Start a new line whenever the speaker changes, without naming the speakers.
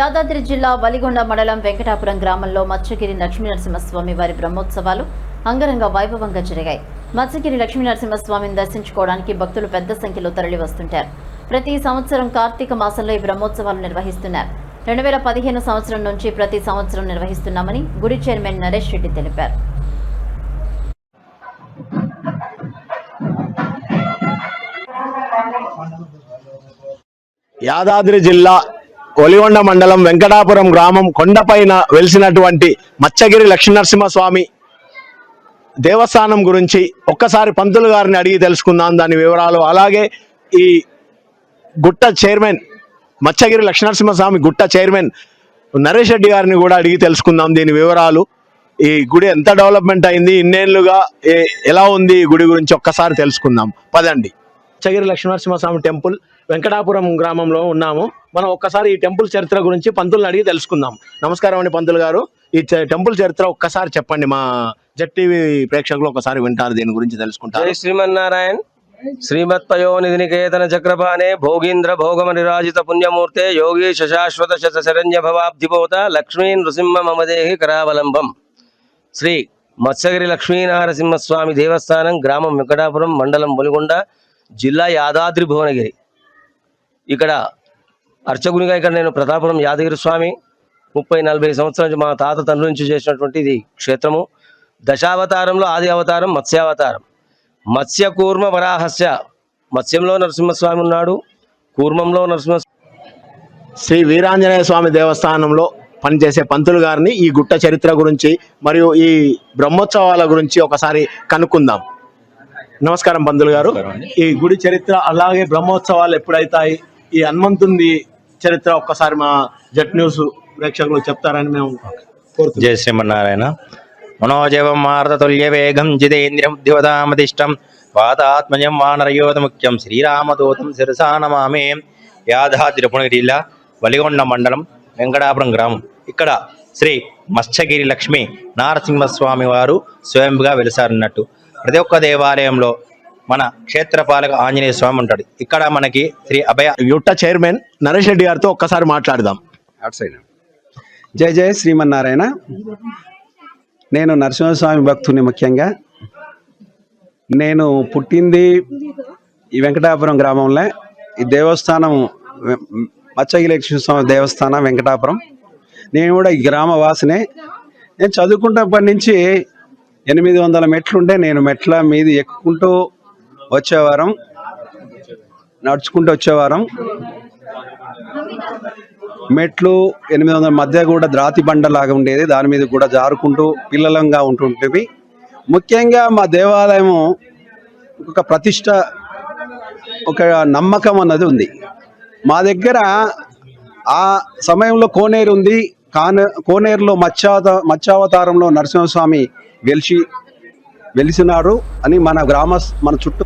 యాదాద్రి జిల్లా వలిగొండ మండలం వెంకటాపురం గ్రామంలో మత్స్యగిరి లక్ష్మీనరసింహస్వామి వారి బ్రహ్మోత్సవాలు అంగరంగ వైభవంగా జరిగాయి. మత్స్యగిరి లక్ష్మీనరసింహస్వామిని దర్శించుకోవడానికి భక్తులు పెద్ద సంఖ్యలో తరలి వస్తుంటారు ప్రతి సంవత్సరం కార్తీక మాసంలో ఈ బ్రహ్మోత్సవాలు నిర్వహిస్తున్నారు. రెండు వేల పదిహేను సంవత్సరం నుంచి ప్రతి సంవత్సరం నిర్వహిస్తున్నామని గుడి చైర్మన్ నరేష్ రెడ్డి తెలిపారు.
యాదాద్రి జిల్లా ఒలిగొండ మండలం వెంకటాపురం గ్రామం కొండపైన వెలిసినటువంటి మచ్చగిరి లక్ష్మీనరసింహస్వామి దేవస్థానం గురించి ఒక్కసారి పంతులు గారిని అడిగి తెలుసుకుందాం దాని వివరాలు. అలాగే ఈ గుట్ట చైర్మన్ మచ్చగిరి లక్ష్మీనరసింహస్వామి గుట్ట చైర్మన్ నరేష్ రెడ్డి గారిని కూడా అడిగి తెలుసుకుందాం దీని వివరాలు. ఈ గుడి ఎంత డెవలప్మెంట్ అయింది ఇన్నేళ్ళుగా ఏ- ఎలా ఉంది ఈ గుడి గురించి ఒక్కసారి తెలుసుకుందాం. పదండి. మచ్చగిరి లక్ష్మీనరసింహస్వామి టెంపుల్ వెంకటాపురం గ్రామంలో ఉన్నాము. మనం ఒక్కసారి ఈ టెంపుల్ చరిత్ర గురించి పంతులను అడిగి తెలుసుకుందాం. నమస్కారం అండి పంతులు గారు. ఈ టెంపుల్ చరిత్ర ఒక్కసారి చెప్పండి. మా జెట్ టీవీ ప్రేక్షకులు ఒకసారి వింటారు దీని గురించి తెలుసుకుంటారు.
జై శ్రీమన్నారాయణ. శ్రీమత్పయోనిధి నికేతన చక్రపాణే భోగీంద్ర భోగమ నిరాజిత పుణ్యమూర్తే యోగీశ శాశ్వత శత శరణ్య భవాబ్ధిపోత లక్ష్మీ నృసింహ మమదేహి కరావలంబం. శ్రీ మత్స్యగిరి లక్ష్మీనారసింహస్వామి దేవస్థానం గ్రామం వెంకటాపురం మండలం బొలిగొండ జిల్లా యాదాద్రి భువనగిరి. ఇక్కడ అర్చకునిగా ఇక్కడ నేను ప్రతాపురం యాదగిరి స్వామి ముప్పై నలభై సంవత్సరాల నుంచి మా తాత తండ్రి నుంచి చేసినటువంటి ఇది క్షేత్రము. దశావతారంలో ఆది అవతారం మత్స్యావతారం. మత్స్య కూర్మ వరాహస్య. మత్స్యంలో నరసింహస్వామి ఉన్నాడు కూర్మంలో నరసింహ
శ్రీ వీరాంజనేయ స్వామి దేవస్థానంలో పనిచేసే పంతులు గారిని ఈ గుట్ట చరిత్ర గురించి మరియు ఈ బ్రహ్మోత్సవాల గురించి ఒకసారి కనుక్కుందాం. నమస్కారం పంతులు గారు. ఈ గుడి చరిత్ర అలాగే బ్రహ్మోత్సవాలు ఎప్పుడైతాయి? ఈ హనుమంతుని చరిత్ర ఒక్కసారి మా జట్ న్యూస్ ప్రేక్షకులు చెప్తారని మేము కోరుతున్నాం.
జయ శ్రీమన్నారాయణ. మనోజవం మారతతుల్య వేగం జితేంద్రియం దివదామతిష్టం వాతాత్మజం వానరయోధ ముఖ్యం శ్రీరామదూతం శిరసా నమామే. జిల్లా వలిగొండ మండలం వెంకటాపురం గ్రామం. ఇక్కడ శ్రీ మత్స్యగిరి లక్ష్మి నారసింహస్వామి వారు స్వయంగా వెలిసారన్నట్టు ప్రతి ఒక్క దేవాలయంలో మన క్షేత్రపాలక ఆంజనేయ స్వామి ఉంటాడు. ఇక్కడ మనకి శ్రీ అభయ
గుట్ట చైర్మన్ నరేష్ రెడ్డి గారితో ఒక్కసారి మాట్లాడదాం.
జై జయ శ్రీమన్నారాయణ. నేను నరసింహస్వామి భక్తుని ముఖ్యంగా. నేను పుట్టింది ఈ వెంకటాపురం గ్రామంలో. ఈ దేవస్థానం మచ్చగిరి లక్ష్మీస్వామి దేవస్థానం వెంకటాపురం. నేను కూడా ఈ గ్రామ వాసినే నేను చదువుకుంటప్పటి నుంచి ఎనిమిది వందల మెట్లుంటే నేను మెట్ల మీద ఎక్కుంటూ వచ్చేవారం నడుచుకుంటూ వచ్చేవారం. మెట్లు ఎనిమిది వందల మధ్య కూడా ద్రాతి బండలాగా ఉండేది. దాని మీద కూడా జారుకుంటూ పిల్లలంగా ఉంటుంటేవి ముఖ్యంగా మా దేవాలయం ఒక ప్రతిష్ట ఒక నమ్మకం అన్నది ఉంది. మా దగ్గర ఆ సమయంలో కోనేరు ఉంది. కాన కోనేరులో మత్స్యావత మత్స్యావతారంలో నరసింహస్వామి వెలిసి వెలిసినారు అని మన గ్రామ మన చుట్టూ